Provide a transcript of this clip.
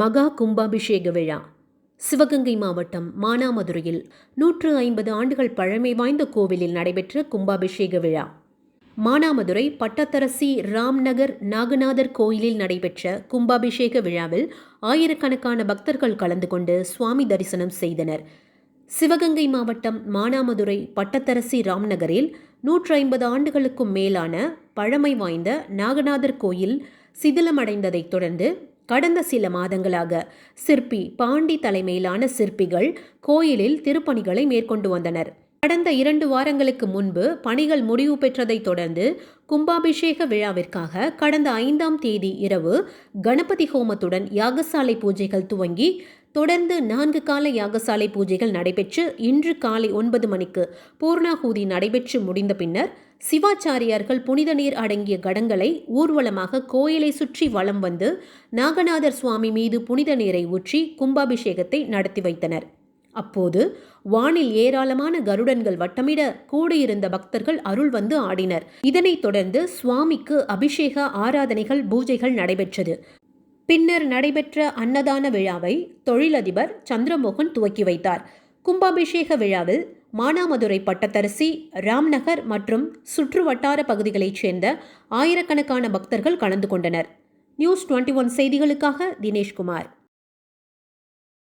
மகா கும்பாபிஷேக விழா. சிவகங்கை மாவட்டம் மானாமதுரையில் நூற்று ஐம்பது ஆண்டுகள் பழமை வாய்ந்த கோவிலில் நடைபெற்ற கும்பாபிஷேக விழா. மானாமதுரை பட்டத்தரசி ராம்நகர் நாகநாதர் கோயிலில் நடைபெற்ற கும்பாபிஷேக விழாவில் ஆயிரக்கணக்கான பக்தர்கள் கலந்து கொண்டு சுவாமி தரிசனம் செய்தனர். சிவகங்கை மாவட்டம் மானாமதுரை பட்டத்தரசி ராம்நகரில் நூற்று ஐம்பது ஆண்டுகளுக்கும் மேலான பழமை வாய்ந்த நாகநாதர் கோயில் சிதிலமடைந்ததைத் தொடர்ந்து கடந்த சில மாதங்களாக சிற்பி பாண்டி தலைமையிலான சிற்பிகள் கோயிலில் திருப்பணிகளை மேற்கொண்டு வந்தனர். கடந்த இரண்டு வாரங்களுக்கு முன்பு பணிகள் முடிவு பெற்றதைத் தொடர்ந்து கும்பாபிஷேக விழாவிற்காக கடந்த ஐந்தாம் தேதி இரவு கணபதி ஹோமத்துடன் யாகசாலை பூஜைகள் துவங்கி தொடர்ந்து நான்கு கால யாகசாலை பூஜைகள் நடைபெற்று இன்று காலை ஒன்பது மணிக்கு பூர்ணாகூதி நடைபெற்று முடிந்த பின்னர் சிவாச்சாரியார்கள் புனித நீர் அடங்கிய கடங்களை ஊர்வலமாக கோயிலை சுற்றி வலம் வந்து நாகநாதர் சுவாமி மீது புனித நீரை ஊற்றி கும்பாபிஷேகத்தை நடத்தி வைத்தனர். அப்போது வானில் ஏராளமான கருடன்கள் வட்டமிட கூடியிருந்த பக்தர்கள் அருள் வந்து ஆடினர். இதனைத் தொடர்ந்து சுவாமிக்கு அபிஷேக ஆராதனைகள் பூஜைகள் நடைபெற்றது. பின்னர் நடைபெற்ற அன்னதான விழாவை தொழிலதிபர் சந்திரமோகன் துவக்கி வைத்தார். கும்பாபிஷேக விழாவில் மானாமதுரை பட்டத்தரசி ராம்நகர் மற்றும் சுற்று வட்டார பகுதிகளைச் சேர்ந்த ஆயிரக்கணக்கான பக்தர்கள் கலந்து கொண்டனர். நியூஸ் டுவெண்ட்டி ஒன் செய்திகளுக்காக தினேஷ்குமார்.